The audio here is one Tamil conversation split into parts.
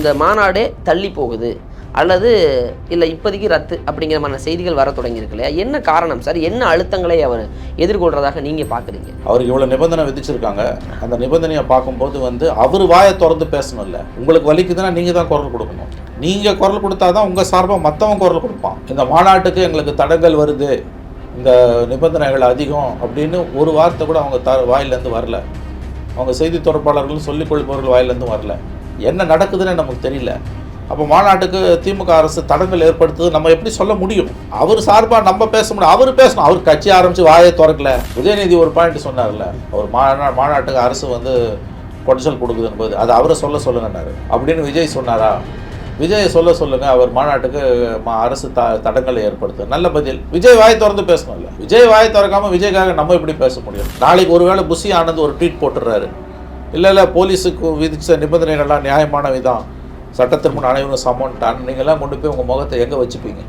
இந்த மாநாடே தள்ளி போகுது. அல்லது இல்லை இப்போதைக்கு ரத்து அப்படிங்கிற மாதிரி செய்திகள் வர தொடங்கியிருக்கு இல்லையா? என்ன காரணம் சார்? என்ன அழுத்தங்களை அவர் எதிர்கொள்றதாக நீங்கள் பார்க்குறீங்க? அவருக்கு இவ்வளோ நிபந்தனை விதிச்சிருக்காங்க. அந்த நிபந்தனையை பார்க்கும்போது வந்து அவர் வாயை திறந்து பேசணும்ல உங்களுக்கு வலிக்குதுன்னா நீங்கள் தான் குரல் கொடுக்கணும். நீங்கள் குரல் கொடுத்தா தான் உங்கள் சார்பாக மற்றவன் குரல் கொடுப்பான். இந்த மாநாட்டுக்கு எங்களுக்கு தடங்கள் வருது. இந்த நிபந்தனைகள் அதிகம் அப்படின்னு ஒரு வார்த்தை கூட அவங்க த வாயிலேருந்து வரல. அவங்க செய்தி தொடர்பாளர்களும் சொல்லிக் கொள்பவர்கள் வாயிலேருந்து வரல. என்ன நடக்குதுன்னு நமக்கு தெரியல. அப்போ மாநாட்டுக்கு திமுக அரசு தடங்கள் ஏற்படுத்துது நம்ம எப்படி சொல்ல முடியும்? அவர் சார்பாக நம்ம பேச முடியும். அவர் பேசணும். அவர் கட்சி ஆரம்பித்து வாயை திறக்கல. உதயநிதி ஒரு பாயிண்ட் சொன்னார்ல. அவர் மாநா மாநாட்டுக்கு அரசு வந்து கொடைச்சல் கொடுக்குது என்பது. அது அவரை சொல்ல சொல்லுங்கன்னாரு. அப்படின்னு விஜய் சொன்னாரா? விஜயை சொல்ல சொல்லுங்க. அவர் மாநாட்டுக்கு மா- அரசு த தடங்களை ஏற்படுத்து நல்ல பதில். விஜய் வாய் திறந்து பேசணும்ல. விஜய் வாய் திறக்காமல் விஜய்க்காக நம்ம எப்படி பேச முடியும்? நாளைக்கு ஒருவேளை புஷி ஆனந்த் ஒரு ட்வீட் போட்டுடுறாரு. இல்லை இல்லை போலீஸுக்கு விதிச்ச நிபந்தனைகள்லாம் நியாயமானவை தான் சட்டத்திற்கு முன் அனைவரும் சமன்ட்டான் நீங்கள்லாம் கொண்டு போய் உங்கள் முகத்தை எங்கே வச்சுப்பீங்க?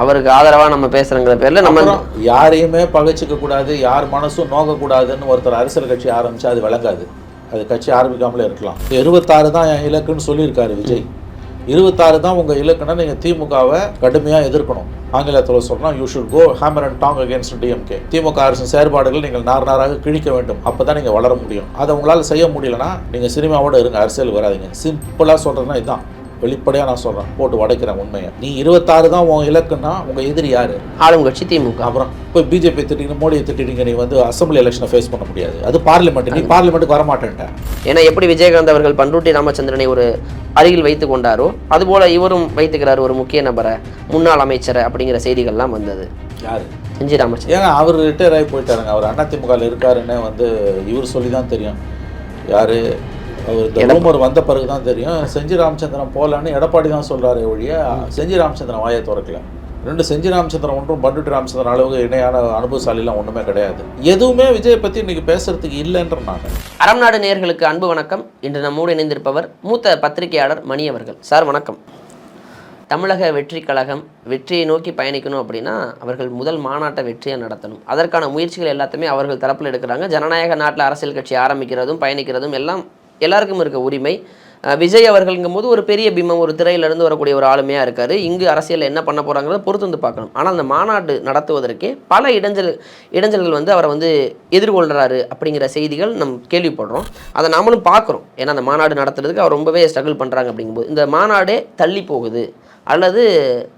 அவருக்கு ஆதரவாக நம்ம பேசுகிறங்கிற பேரில் நம்ம யாரையுமே பகைச்சிக்க கூடாது யார் மனசும் நோகக்கூடாதுன்னு ஒருத்தர் அரசியல் கட்சி ஆரம்பிச்சா அது விளங்காது. அது கட்சி ஆரம்பிக்காமலே இருக்கலாம். இருபத்தாறு தான் என் இலக்குன்னு சொல்லியிருக்காரு விஜய். இருபத்தாறு தான் உங்கள் இலக்குன்னா நீங்கள் திமுகவை கடுமையாக எதிர்க்கணும். ஆங்கிலத்தில் சொல்லலாம் you should go hammer and tong against DMK DMK அரசின் செயற்பாடுகள் நீங்கள் நார் நாராக கிழிக்க வேண்டும். அப்போ தான் நீங்கள் வளர முடியும். அதை உங்களால் செய்ய முடியலன்னா நீங்கள் சினிமாவோட இருங்க அரசியல் வராதீங்க. சிம்பிளாக சொல்கிறதுனா இதுதான். வெளிப்படையாக நான் சொல்கிறேன் போட்டு உடைக்கிறேன் உண்மையை. நீ இருபத்தாறு தான் உன் இலக்குன்னா உங்கள் எதிரி யார்? ஆளும் கட்சி திமுக. அப்புறம் இப்போ பிஜேபி திட்டிங்க மோடியை திட்டிங்க நீ வந்து அசம்பிளி எலெக்ஷனை ஃபேஸ் பண்ண முடியாது. அது பார்லிமெண்ட் நீ பார்லிமெண்ட்டுக்கு வரமாட்டேன்ட்ட. ஏன்னா எப்படி விஜயகாந்த் அவர்கள் பண்ருட்டி ராமச்சந்திரனை ஒரு அருகில் வைத்து கொண்டாரோ அதுபோல இவரும் வைத்துக்கிறார் ஒரு முக்கிய நபரை முன்னாள் அமைச்சரை அப்படிங்கிற செய்திகள்லாம் வந்தது. யார்? செஞ்சி ராமச்சந்திரன். ஏங்க அவர் ரிட்டையர் ஆகி போயிட்டாருங்க. அவர் அதிமுகவில் இருக்காருன்னு வந்து இவர் சொல்லி தான் தெரியும். யார்? அவர் வந்த பிறகு தான் தெரியும். செஞ்சி ராமச்சந்திரன் போகலான்னு எடப்பாடி தான் சொல்கிறாரு ஒழிய செஞ்சி ராமச்சந்திரன் வாயை திறக்கல. ரெண்டு செஞ்சி ராமச்சந்திரன் ஒன்றும் பண்டுட்டி ராமச்சந்திரன் அளவுக்கு இணையான அனுபவசாலிலாம் ஒன்றுமே கிடையாது. எதுவுமே விஜய் பற்றி இன்னைக்கு பேசுறதுக்கு இல்லைன்ற நான் அறம் நாடு நேயர்களுக்கு அன்பு வணக்கம். இன்று நம்மோடு இணைந்திருப்பவர் மூத்த பத்திரிகையாளர் மணி அவர்கள். சார் வணக்கம். தமிழக வெற்றி கழகம் வெற்றியை நோக்கி பயணிக்கணும் அப்படின்னா அவர்கள் முதல் மாநாட்டை வெற்றியை நடத்தணும். அதற்கான முயற்சிகள் எல்லாத்தையுமே அவர்கள் தரப்பில் எடுக்கிறாங்க. ஜனநாயக நாட்டில் அரசியல் கட்சி ஆரம்பிக்கிறதும் பயணிக்கிறதும் எல்லாம் எல்லாருக்கும் இருக்க உரிமை. விஜய் அவர்கள்ங்கும் போது ஒரு பெரிய பிம்பம் ஒரு திரையிலிருந்து வரக்கூடிய ஒரு ஆளுமையாக இருக்கார். இங்கு அரசியலில் என்ன பண்ண போகிறாங்கிறத பொறுத்து வந்து பார்க்கணும். ஆனால் அந்த மாநாடு நடத்துவதற்கே பல இடைஞ்சல் இடைஞ்சல்கள் வந்து அவரை வந்து எதிர்கொள்கிறாரு அப்படிங்கிற செய்திகள் நம் கேள்விப்படுறோம். அதை நாமளும் பார்க்குறோம். ஏன்னா அந்த மாநாடு நடத்துறதுக்கு அவர் ரொம்பவே ஸ்ட்ரகிள் பண்ணுறாங்க அப்படிங்கும்போது. இந்த மாநாடே தள்ளி போகுது. அல்லது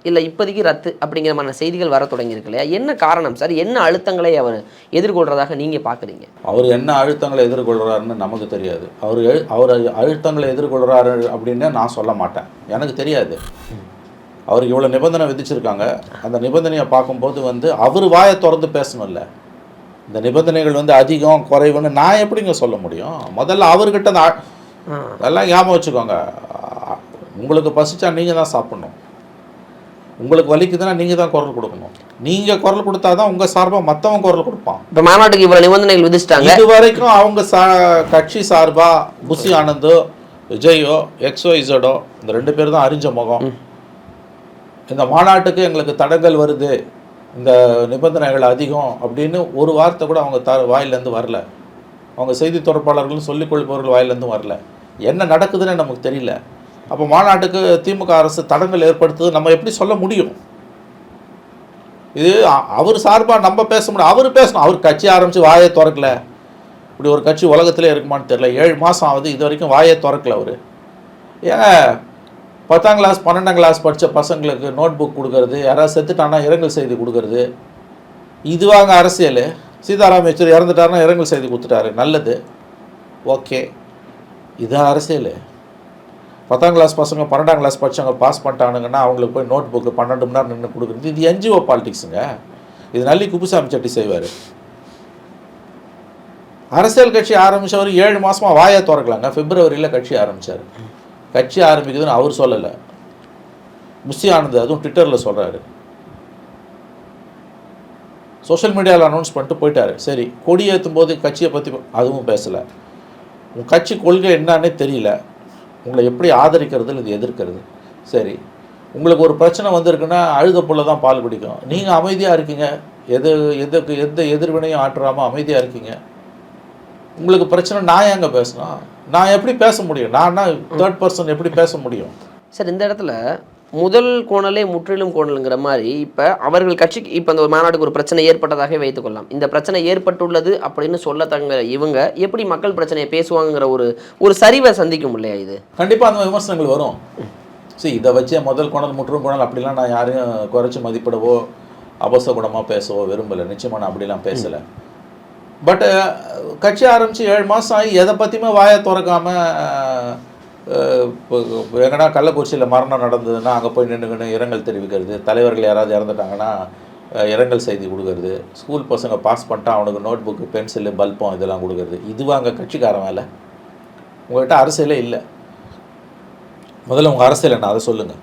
இல்லை இப்போதைக்கு ரத்து அப்படிங்கிற மாதிரி செய்திகள் வர தொடங்கியிருக்கு இல்லையா? என்ன காரணம் சார்? என்ன அழுத்தங்களை அவர் எதிர்கொள்கிறதாக நீங்கள் பார்க்குறீங்க? அவர் என்ன அழுத்தங்களை எதிர்கொள்கிறாருன்னு நமக்கு தெரியாது. அவர் எழு அவர் அழுத்தங்களை எதிர்கொள்கிறாரு அப்படின்னு நான் சொல்ல மாட்டேன். எனக்கு தெரியாது. அவருக்கு இவ்வளோ நிபந்தனை விதிச்சிருக்காங்க. அந்த நிபந்தனையை பார்க்கும்போது வந்து அவர் வாயை திறந்து பேசணும்ல. இந்த நிபந்தனைகள் வந்து அதிகம் குறைவுன்னு நான் எப்படிங்க சொல்ல முடியும்? முதல்ல அவர்கிட்ட அந்த அதெல்லாம் ஞாபகம் வச்சுக்கோங்க. உங்களுக்கு பசிச்சா நீங்கள் தான் சாப்பிடணும். உங்களுக்கு வலிக்குதுன்னா நீங்கள் தான் குரல் கொடுக்கணும். நீங்கள் குரல் கொடுத்தா தான் உங்கள் சார்பாக மற்றவன் குரல் கொடுப்பான். இப்போ மாநாட்டுக்கு இவ்வளோ நிபந்தனைகள் விதிச்சிட்டாங்க. இது வரைக்கும் அவங்க சா கட்சி சார்பா புசி ஆனந்தோ விஜயோ எக்ஸோ இசடோ இந்த ரெண்டு பேர் தான் அறிஞ்ச முகம். இந்த மாநாட்டுக்கு எங்களுக்கு தடங்கள் வருது. இந்த நிபந்தனைகள் அதிகம் அப்படின்னு ஒரு வார்த்தை கூட அவங்க த வாயிலேருந்து வரல. அவங்க செய்தி தொடர்பாளர்களும் சொல்லிக் கொள்பவர்கள் வாயிலேருந்து வரல. என்ன நடக்குதுன்னு நமக்கு தெரியல. அப்போ மாநாட்டுக்கு திமுக அரசு தடங்கள் ஏற்படுத்துது நம்ம எப்படி சொல்ல முடியும்? இது அவர் சார்பாக நம்ம பேச முடியும். அவர் பேசணும். அவர் கட்சி ஆரம்பித்து வாயை திறக்கல. இப்படி ஒரு கட்சி உலகத்திலே இருக்குமான்னு தெரியல. ஏழு மாதம் ஆகுது. இது வரைக்கும் வாயை திறக்கல அவர். ஏங்க பத்தாம் கிளாஸ் பன்னெண்டாம் கிளாஸ் படித்த பசங்களுக்கு நோட் புக் கொடுக்கறது யாராவது செத்துட்டானா இரங்கல் செய்தி கொடுக்கறது. இதுவாங்க அரசியல். சீதாராம் யெச்சூரி இறந்துட்டாருன்னா இரங்கல் செய்தி கொடுத்துட்டாரு. நல்லது. ஓகே. இதுதான் அரசியல். பத்தாம் கிளாஸ் பசங்க பன்னெண்டாம் கிளாஸ் படித்தவங்க பாஸ் பண்ணிட்டானுங்கன்னா அவங்களுக்கு போய் நோட் புக்கு பன்னெண்டு மணி நேரம் நின்று கொடுக்குறது. இது என்ஜிஓ பாலிடிக்ஸுங்க இது நல்லி குப்புசாமி சட்டி செய்வார். அரசியல் கட்சி ஆரம்பித்தவர் ஏழு மாதமாக வாயை திறக்கலாங்க. பிப்ரவரியில் கட்சி ஆரம்பிச்சார். கட்சி ஆரம்பிக்குதுன்னு அவர் சொல்லலை. முஸ்தி ஆனந்த் அதுவும் ட்விட்டரில் சொல்கிறாரு சோஷியல் மீடியாவில் அனௌன்ஸ் பண்ணிட்டு போயிட்டாரு. சரி கொடி ஏற்றும் போது கட்சியை பற்றி அதுவும் பேசலை. உன் கட்சி கொள்கை என்னன்னே தெரியல. உங்களை எப்படி ஆதரிக்கிறது இல்லை எதிர்க்கிறது. சரி உங்களுக்கு ஒரு பிரச்சனை வந்திருக்குன்னா அழுத புள்ள தான் பால் குடிக்கும். நீங்கள் அமைதியாக இருக்கீங்க. எது எதுக்கு எந்த எதிர்வினையும் ஆற்றாமல் அமைதியாக இருக்கீங்க. உங்களுக்கு பிரச்சனை நான் ஏங்க பேசணும்? நான் எப்படி பேச முடியும்? நான் தேர்ட் பர்சன் எப்படி பேச முடியும்? சார் இந்த இடத்துல முதல் கோணலே முற்றிலும் கோணலுங்கிற மாதிரி இப்போ அவர்கள் கட்சிக்கு இப்போ அந்த மாநாடுக்கு மாநாட்டுக்கு ஒரு பிரச்சனை ஏற்பட்டதாக வைத்துக்கொள்ளலாம் இந்த பிரச்சனை ஏற்பட்டுள்ளது அப்படின்னு சொல்லத்தங்க இவங்க எப்படி மக்கள் பிரச்சனையை பேசுவாங்கிற ஒரு ஒரு சரிவை சந்திக்கும் இல்லையா இது? கண்டிப்பாக அந்த விமர்சனங்கள் வரும். சரி இதை வச்சே முதல் கோணல் முற்றும் கோணல் அப்படிலாம் நான் யாரையும் குறைச்சி மதிப்பிடவோ அபசகுணமாக பேசவோ விரும்பலை. நிச்சயமாக நான் அப்படிலாம் பேசலை. பட்டு கட்சி ஆரம்பித்து ஏழு மாதம் ஆகி எதை பற்றியுமே வாயை திறக்காமல் இப்போ எங்கன்னா கள்ளக்குறிச்சியில் மரணம் நடந்ததுன்னா அங்கே போய் நின்றுக்கின்னு இரங்கல் தெரிவிக்கிறது. தலைவர்கள் யாராவது இறந்துட்டாங்கன்னா இரங்கல் செய்தி கொடுக்கறது. ஸ்கூல் பசங்க பாஸ் பண்ணிட்டா அவனுக்கு நோட் புக்கு பென்சிலு பல்பம் இதெல்லாம் கொடுக்கறது. இதுவா அங்கே கட்சிக்காரன் வேலை உங்கள்கிட்ட அரசியலே இல்லை. முதல்ல உங்கள் அரசியல் என்ன? அதை சொல்லுங்கள்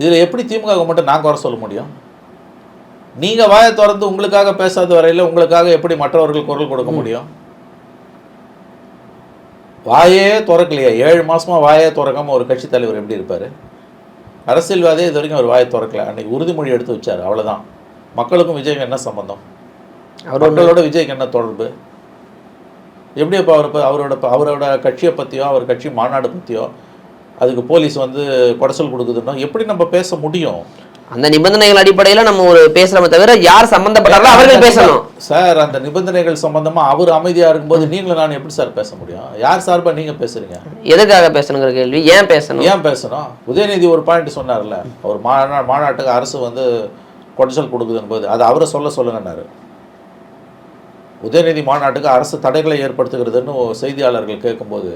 இதில் எப்படி திமுக மட்டும் நான் குறை சொல்ல முடியும்? நீங்கள் வாயை திறந்து உங்களுக்காக பேசாத வரையில் உங்களுக்காக எப்படி மற்றவர்கள் குரல் கொடுக்க முடியும்? வாயே திறக்கலையா. ஏழு மாசமா வாயே திறக்காம ஒரு கட்சி தலைவர் எப்படி இருப்பார்? அரசியல்வாதியே இது வரைக்கும் அவர் வாயை திறக்கல. அன்னைக்கு உறுதிமொழி எடுத்து வச்சார். அவ்வளவுதான். மக்களுக்கும் விஜய்க்கு என்ன சம்பந்தம்? அவர் மக்களோட விஜய்க்கு என்ன தொடர்பு? எப்படி இப்போ அவர் அவரோட அவரோட கட்சியை பற்றியோ அவர் கட்சி மாநாடு பற்றியோ அதுக்கு போலீஸ் வந்து குடைச்சல் கொடுக்குதுன்னா எப்படி நம்ம பேச முடியும்? அந்த நிபந்தனைகள் அடிப்படையில் நம்ம ஒரு பேசுறோமே தவிர யார் சம்பந்தப்பட்டாங்களோ அவர்கள் பேசணும். சார் அந்த நிபந்தனைகள் சம்பந்தமா அவர் அமைதியா இருக்கும்போது நீங்களும் நான் எப்படி சார் பேச முடியும்? யார் சார்பா நீங்க பேசுறீங்க? எதுக்காக பேசணுங்கிற கேள்வி? ஏன் பேசணும்? ஏன் பேசணும்? உதயநிதி ஒரு பாயிண்ட் சொன்னார்ல. அவர் மாநா மாநாட்டுக்கு அரசு வந்து குடைச்சல் கொடுக்குதுன்னு போது அது அவரை சொல்ல சொல்லுங்கன்னாரு. உதயநிதி மாநாட்டுக்கு அரசு தடைகளை ஏற்படுத்துகிறதுன்னு செய்தியாளர்கள் கேட்கும்போது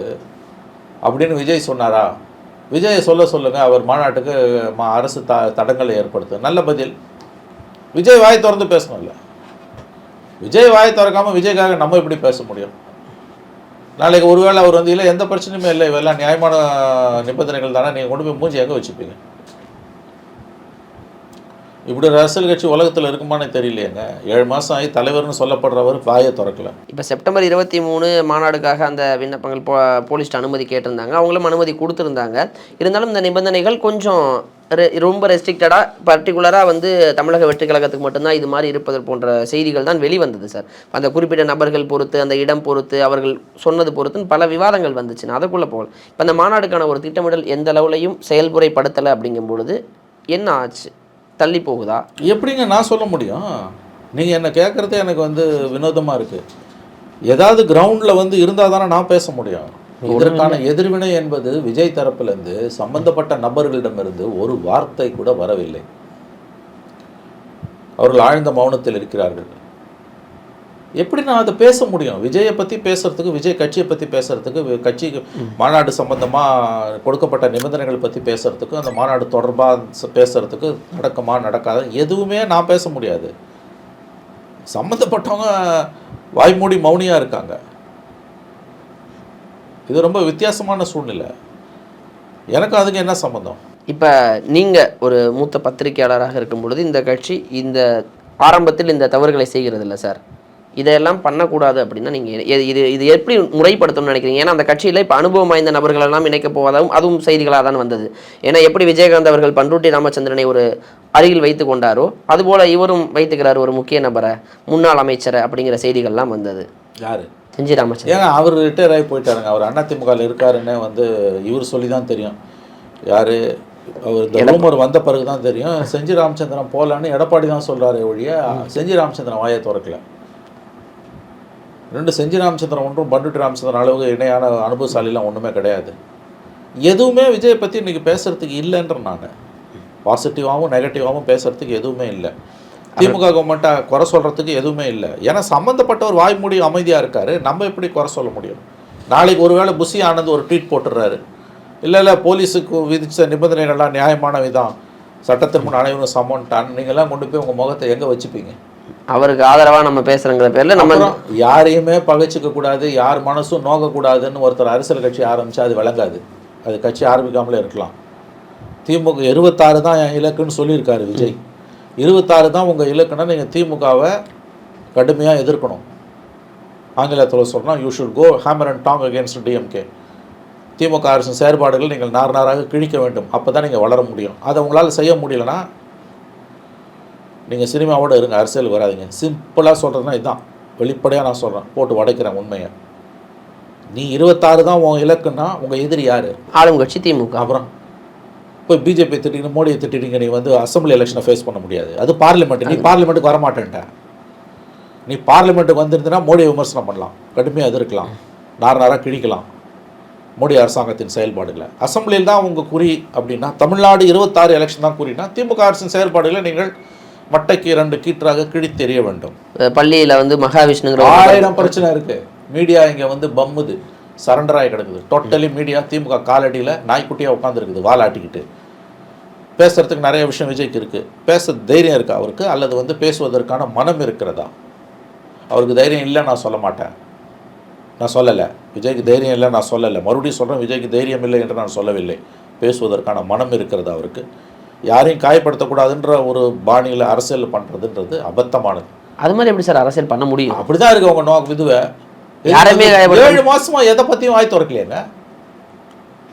அப்படின்னு விஜய் சொன்னாரா? விஜயை சொல்ல சொல்லுங்கள் அவர் மாநாட்டுக்கு மா- அரசு த தடங்களை ஏற்படுத்து. நல்ல பதில். விஜய் வாய் திறந்து பேசணும்ல. விஜய் வாய் திறக்காமல் விஜய்க்காக நம்ம எப்படி பேச முடியும்? நாளைக்கு ஒருவேளை அவர் வந்து இல்லை எந்த பிரச்சனையுமே இல்லை இவெல்லாம் நியாயமான நிபந்தனைகள் தானே நீங்கள் கொண்டு போய் மூஞ்சி எங்கே வச்சுப்பீங்க? இப்படி ஒரு அரசியல் கட்சி உலகத்தில் இருக்குமானே தெரியலையேங்க. ஏழு மாதம் ஆகி தலைவர்னு சொல்லப்படுறவர் வாயை திறக்கல. இப்போ செப்டம்பர் இருபத்தி மூணு மாநாடுக்காக அந்த விண்ணப்பங்கள் போ போலீஸ்ட்டு அனுமதி கேட்டிருந்தாங்க. அவங்களும் அனுமதி கொடுத்துருந்தாங்க. இருந்தாலும் இந்த நிபந்தனைகள் கொஞ்சம் ரெ- ரொம்ப ரெஸ்ட்ரிக்டடாக பர்டிகுலராக வந்து தமிழக வெற்றி கழகத்துக்கு மட்டும்தான் இது மாதிரி இருப்பது போன்ற செய்திகள் தான் வெளிவந்தது சார். அந்த குறிப்பிட்ட நபர்கள் பொறுத்து அந்த இடம் பொறுத்து அவர்கள் சொன்னது பொறுத்துன்னு பல விவாதங்கள் வந்துச்சு. நான் அதுக்குள்ளே போகல. இப்போ அந்த மாநாடுக்கான ஒரு திட்டமிடல் எந்த அளவுலையும் செயல்முறைப்படுத்தலை அப்படிங்கும்பொழுது என்ன ஆச்சு? தள்ளி போகுதா எப்படிங்க நான் சொல்ல முடியும்? நீங்கள் என்ன கேட்குறதே எனக்கு வந்து வினோதமாக இருக்குது ஏதாவது கிரவுண்டில் வந்து இருந்தால் தானே நான் பேச முடியும். இதற்கான எதிர்வினை என்பது விஜய் தரப்பிலிருந்து சம்பந்தப்பட்ட நபர்களிடமிருந்து ஒரு வார்த்தை கூட வரவில்லை. அவர்கள் ஆழ்ந்த மௌனத்தில் இருக்கிறார்கள். எப்படி நான் அதை பேச முடியும்? விஜயை பற்றி பேசுறதுக்கு விஜய் கட்சியை பற்றி பேசுறதுக்கு கட்சி மாநாடு சம்பந்தமாக கொடுக்கப்பட்ட நிபந்தனைகள் பற்றி பேசுறதுக்கு அந்த மாநாடு தொடர்பாக பேசுறதுக்கு நடக்குமா நடக்காது எதுவுமே நான் பேச முடியாது. சம்மந்தப்பட்டவங்க வாய்மூடி மௌனியாக இருக்காங்க. இது ரொம்ப வித்தியாசமான சூழ்நிலை. எனக்கு அதுக்கு என்ன சம்மந்தம் இப்போ நீங்கள் ஒரு மூத்த பத்திரிகையாளராக இருக்கும் பொழுது இந்த கட்சி இந்த ஆரம்பத்தில் இந்த தவறுகளை செய்கிறது இல்லை சார். இதையெல்லாம் பண்ணக்கூடாது அப்படின்னா நீங்கள் இது இது எப்படி முறைப்படுத்தணும்னு நினைக்கிறீங்க? ஏன்னா அந்த கட்சியில் இப்போ அனுபவம் வாய்ந்த நபர்கள் எல்லாம் இணைக்க போவதாகவும் அதுவும் செய்திகளாக தான் வந்தது. ஏன்னா எப்படி விஜயகாந்த் அவர்கள் பண்ருட்டி ராமச்சந்திரனை ஒரு அருகில் வைத்து கொண்டாரோ அதுபோல் இவரும் வைத்துக்கிறார் ஒரு முக்கிய நபரை முன்னாள் அமைச்சரை அப்படிங்கிற செய்திகள்லாம் வந்தது. யாரு? செஞ்சி ராமச்சந்திரன். ஏங்க அவர் ரிட்டையர் ஆகி போயிட்டாருங்க. அவர் அதிமுகவில் இருக்காருன்னு வந்து இவர் சொல்லி தான் தெரியும். யார்? அவர் இந்த ரூமர் வந்த பிறகு தான் தெரியும். செஞ்சி ராமச்சந்திரன் போகலான்னு எடப்பாடி தான் சொல்கிறாரு ஒழிய செஞ்சி ராமச்சந்திரன் வாயை திறக்கல. ரெண்டு செஞ்சி ராமச்சந்திரன் ஒன்றும் பண்டுட்டி ராமச்சந்திரன் அளவுக்கு இணையான அனுபவசாலிலாம் ஒன்றுமே கிடையாது. எதுவுமே விஜயை பற்றி இன்றைக்கி பேசுகிறதுக்கு இல்லைன்ற நான். பாசிட்டிவாகவும் நெகட்டிவாகவும் பேசுகிறதுக்கு எதுவுமே இல்லை. திமுக கவர்மெண்ட்டை குறை சொல்கிறதுக்கு எதுவுமே இல்லை. ஏன்னா சம்மந்தப்பட்டவர் வாய்மூடி அமைதியாக இருக்கார். நம்ம எப்படி குறை சொல்ல முடியும்? நாளைக்கு ஒருவேளை புசி ஆனந்த் ஒரு ட்வீட் போட்டுடுறாரு. இல்லை இல்லை போலீஸுக்கு விதித்த நிபந்தனைகள்லாம் நியாயமான விதம். சட்டத்திற்கு முன் அனைவரும் சமன்ட்டான் நீங்கள்லாம் கொண்டு போய் உங்கள் முகத்தை எங்கே வச்சுப்பீங்க? அவருக்கு ஆதரவாக நம்ம பேசுகிறங்கிற பேரில் நம்ம யாரையுமே பகைச்சிக்க கூடாது யார் மனசும் நோக்கக்கூடாதுன்னு ஒருத்தர் அரசியல் கட்சி ஆரம்பித்தா அது விளங்காது. அது கட்சி ஆரம்பிக்காமலே இருக்கலாம். திமுக இருபத்தாறு தான் என் இலக்குன்னு சொல்லியிருக்காரு விஜய். இருபத்தாறு தான் உங்கள் இலக்குன்னா நீங்கள் திமுகவை கடுமையாக எதிர்க்கணும். ஆங்கிலத்தில் சொன்னால் you should go hammer and tong against DMK DMK அரசின் செயற்பாடுகள் நீங்கள் நார் நாராக கிழிக்க வேண்டும். அப்போ தான் நீங்கள் வளர முடியும். அதை உங்களால் செய்ய முடியலன்னா நீங்கள் சினிமாவோட இருங்க அரசியல் வராதீங்க. சிம்பிளாக சொல்கிறதுனா இதுதான் வெளிப்படையாக நான் சொல்கிறேன் போட்டு உடைக்கிறேன் உண்மையை. நீ இருபத்தாறு தான் உன் இலக்குன்னா உங்கள் எதிரி யார்? ஆளும் கட்சி திமுக. அப்புறம் இப்போ பிஜேபி திட்டிங்க மோடியை திட்டிங்க நீ வந்து அசம்பிளி எலெக்ஷனை ஃபேஸ் பண்ண முடியாது. அது பார்லிமெண்ட் நீ பார்லிமெண்ட்டுக்கு வரமாட்டேன்ட்ட. நீ பார்லிமெண்ட்டுக்கு வந்திருந்தனா மோடியை விமர்சனம் பண்ணலாம். கடுமையாக எதிர்க்கலாம். நார் நாராக கிழிக்கலாம். மோடி அரசாங்கத்தின் செயல்பாடுகளை. அசம்பிளியில் தான் உங்கள் குறி அப்படின்னா தமிழ்நாடு இருபத்தாறு எலெக்ஷன் தான் குறினா திமுக அரசின் செயல்பாடுகளை நீங்கள் மட்டைக்கு இரண்டு கீற்றாக கிழித்தெறிய வேண்டும். அஹ் பள்ளியில வந்து மகாவிஷ்ணுங்கிற ஆயிரம் பிரச்சனை இருக்கு. மீடியா இங்க வந்து பம்முது. சரண்டர் ஆகி கிடக்குது. டோட்டலி மீடியா திமுக காலடியில் நாய்க்குட்டியாக உட்காந்துருக்குது வாலாட்டிக்கிட்டு பேசுறதுக்கு நிறைய விஷயம் விஜய்க்கு இருக்கு. பேச தைரியம் இருக்கா அவருக்கு? அல்லது வந்து பேசுவதற்கான மனம் இருக்கிறதா? அவருக்கு தைரியம் இல்லை நான் சொல்ல மாட்டேன். நான் சொல்லலை. விஜய்க்கு தைரியம் இல்லை நான் சொல்லலை. மறுபடியும் சொல்கிறேன் விஜய்க்கு தைரியம் இல்லை என்று நான் சொல்லவில்லை. பேசுவதற்கான மனம் இருக்கிறதா அவருக்கு. யாரையும் காயப்படுத்தக்கூடாதுன்ற ஒரு பாணியில் அரசியல் பண்ணுறதுன்றது அபத்தமானது. அது மாதிரி எப்படி சார் அரசியல் பண்ண முடியும்? அப்படிதான் இருக்கு உங்க நோக்கு விதுவை யாரையுமே காயப்படுத்த- ஏழு மாசமா எதை பத்தியும் வாய் திறக்கலையாங்க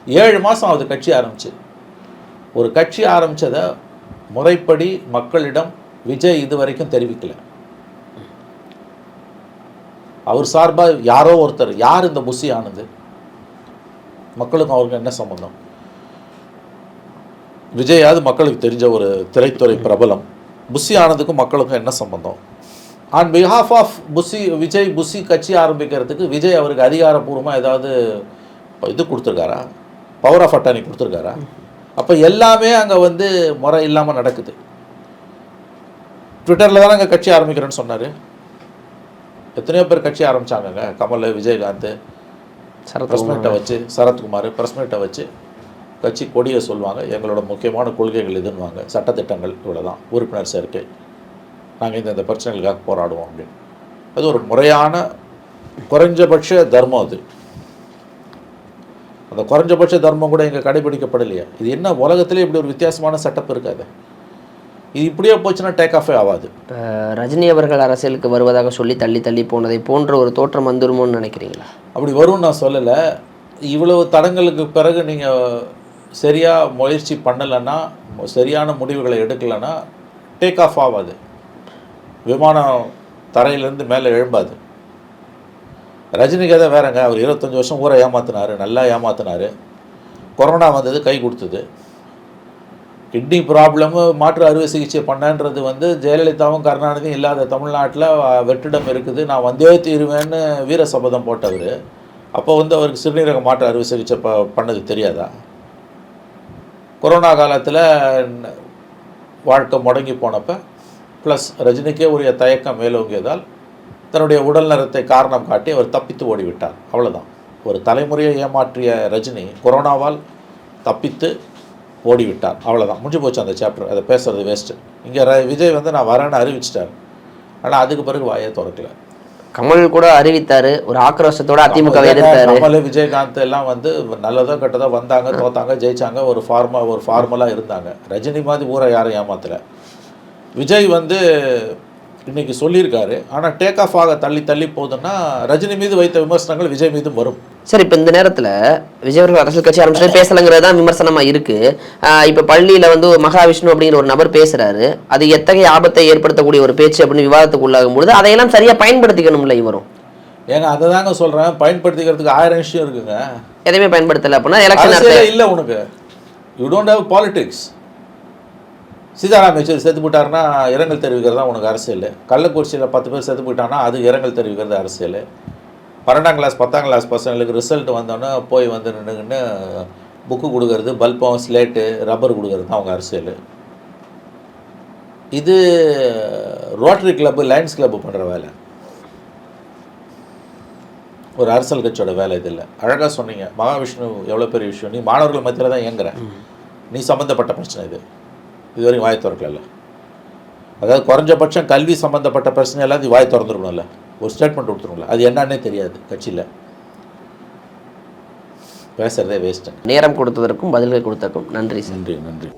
ஏழு மாசம் ஆகுது கட்சி ஆரம்பிச்சு. ஒரு கட்சி ஆரம்பிச்சதை முறைப்படி மக்களிடம் விஜய் இது வரைக்கும் தெரிவிக்கல. அவர் சார்பா யாரோ ஒருத்தர் யார் இந்த புசி ஆனது? மக்களுக்கும் அவருக்கு என்ன சம்பந்தம்? விஜயாவது மக்களுக்கு தெரிஞ்ச ஒரு திரைத்துறை பிரபலம். புசி ஆனதுக்கும் மக்களுக்கும் என்ன சம்பந்தம்? On behalf of Bussy Vijay Bussy கட்சி ஆரம்பிக்கிறதுக்கு விஜய் அவருக்கு அதிகாரப்பூர்வமாக ஏதாவது இது கொடுத்துருக்காரா? பவர் ஆஃப் அட்டானி கொடுத்துருக்காரா? அப்போ எல்லாமே அங்கே வந்து முறை இல்லாமல் நடக்குது. ட்விட்டரில் தானே அங்கே கட்சி ஆரம்பிக்கிறேன்னு சொன்னார். எத்தனையோ பேர் கட்சி ஆரம்பிச்சாங்கங்க. கமல் விஜயகாந்த் சரத் ப்ரெஸ் மீட்டை வச்சு சரத்குமார் ப்ரெஸ் மீட்டை வச்சு. கட்சி கொடியை சொல்லுவாங்க எங்களோட முக்கியமான கொள்கைகள் இதுன்னுவாங்க சட்டத்திட்டங்கள் இவ்வளோதான் உறுப்பினர் சேர்க்கை. நாங்கள் இந்த இந்த பிரச்சனைகளுக்காக போராடுவோம் அப்படின்னு. அது ஒரு முறையான குறைஞ்சபட்ச தர்மம் அது. அந்த குறைஞ்சபட்ச தர்மம் கூட இங்கே கடைபிடிக்கப்படலையே. இது என்ன உலகத்திலே இப்படி ஒரு வித்தியாசமான செட்டப் இருக்காது இது? இப்படியே போச்சுன்னா டேக் ஆஃபே ஆகாது. ரஜினி அவர்கள் அரசியலுக்கு வருவதாக சொல்லி தள்ளி தள்ளி போனதை போன்ற ஒரு தோற்றம் வந்துருமோன்னு நினைக்கிறீங்களா? அப்படி வரும்னு நான் சொல்லலை. இவ்வளவு தடங்களுக்கு பிறகு நீங்கள் சரியாக முயற்சி பண்ணலைன்னா சரியான முடிவுகளை எடுக்கலைன்னா டேக் ஆஃப் ஆகாது. விமானம் தரையிலேருந்து மேலே எழும்பாது. ரஜினி கதை வேறங்க அவர் இருபத்தஞ்சி வருஷம் ஊரை ஏமாத்தினார் நல்லா ஏமாத்தினார். கொரோனா வந்தது கை கொடுத்தது. கிட்னி ப்ராப்ளமு மாற்று அறுவை சிகிச்சை பண்ணன்றது வந்து ஜெயலலிதாவும் கருணாநிதியும் இல்லாத தமிழ்நாட்டில் வெற்றிடம் இருக்குது. நான் வந்தே தீருவேன்னு வீர சபதம் போட்டவர். அப்போ வந்து அவருக்கு சிறுநீரக மாற்று அறுவை சிகிச்சை ப பண்ணது தெரியாதா? கொரோனா காலத்தில் வாழ்க்கை முடங்கி போனப்போ ப்ளஸ் ரஜினிக்கே உரிய தயக்கம் மேலோங்கியதால் தன்னுடைய உடல் நலத்தை காரணம் காட்டி அவர் தப்பித்து ஓடிவிட்டார். அவ்வளோதான் ஒரு தலைமுறையை ஏமாற்றிய ரஜினி கொரோனாவால் தப்பித்து ஓடிவிட்டார். அவ்வளோதான் முடிஞ்சு போச்சு அந்த சாப்டர் அதை பேசுறது வேஸ்ட்டு இங்கே விஜய் வந்து நான் வரேன்னு அறிவிச்சிட்டார். ஆனால் அதுக்கு பிறகு வாயை திறக்கலை. கமல் கூட அறிவித்தாரு ஒரு ஆக்ரோஷத்தோட அதிமுக எதிர்த்தாரு. கமல் விஜயகாந்த் எல்லாம் வந்து நல்லதோ கெட்டதோ வந்தாங்க தோத்தாங்க ஜெயிச்சாங்க ஒரு ஃபார்மா ஒரு ஃபார்மலாக இருந்தாங்க. ரஜினி மாதிரி ஊரை யாரும் ஏமாத்தல. விஜய் வந்து இன்னைக்கு சொல்லியிருக்காரு. ஆனால் டேக் ஆஃப் ஆக தள்ளி தள்ளி போகுதுன்னா ரஜினி மீது வைத்த விமர்சனங்கள் விஜய் மீதும் வரும். சார் இப்போ இந்த நேரத்துல விஜய் அவர்கள் அரசியல் கட்சி ஆரம்பிச்சு பேசலைங்கிறது தான் விமர்சனமா இருக்கு. ஆஹ் இப்ப பள்ளியில வந்து மகாவிஷ்ணு அப்படிங்கிற ஒரு நபர் பேசுறாரு. அது எத்தகைய ஆபத்தை ஏற்படுத்தக்கூடிய ஒரு பேச்சு அப்படின்னு விவாதத்துக்கு உள்ளாகும் பொழுது அதையெல்லாம் சரியா பயன்படுத்திக்கணும்ல இவரும். ஏங்க அதை தாங்க சொல்கிறேன் பயன்படுத்திக்கிறதுக்கு ஆயிரம் விஷயம் இருக்குங்க. எதையுமே பயன்படுத்தல அப்படின்னா எலெக்ஷன் இல்லை உனக்கு. You don't have politics Sitaram Yechury செத்து போட்டாருன்னா இரங்கல் தெரிவிக்கிறது தான் உனக்கு அரசியல். கள்ளக்குறிச்சியில் பத்து பேர் செத்து போயிட்டாங்கன்னா அது இரங்கல் தெரிவிக்கிறது அரசியல். பன்னெண்டாம் கிளாஸ் பத்தாம் கிளாஸ் பசங்களுக்கு ரிசல்ட் வந்தோன்னே போய் வந்து நின்றுக்கின்னு புக்கு கொடுக்கறது பல்பம் ஸ்லேட்டு ரப்பர் கொடுக்கறது தான் அவங்க அரசியல். இது ரோட்டரி கிளப்பு லைன்ஸ் கிளப்பு பண்ணுற வேலை. ஒரு அரசியல் கட்சியோட வேலை இது இல்லை. அழகாக சொன்னீங்க. மகாவிஷ்ணு எவ்வளோ பெரிய விஷயம். நீ மாணவர்கள் மத்தியில் தான் இயங்குற. நீ சம்மந்தப்பட்ட பிரச்சனை இது. இது வரைக்கும் வாய் திறக்கல அதாவது குறைஞ்சபட்சம் கல்வி சம்மந்தப்பட்ட பிரச்சனை எல்லாத்தையும் வாய் திறந்துருக்கணும்ல. ஒரு ஸ்டேட்மெண்ட் கொடுத்துருங்களா அது என்னன்னே தெரியாது கட்சியில். பேசுகிறதே வேஸ்ட்டு நேரம் கொடுத்ததற்கும் பதில்கள் கொடுத்ததற்கும் நன்றி நன்றி நன்றி.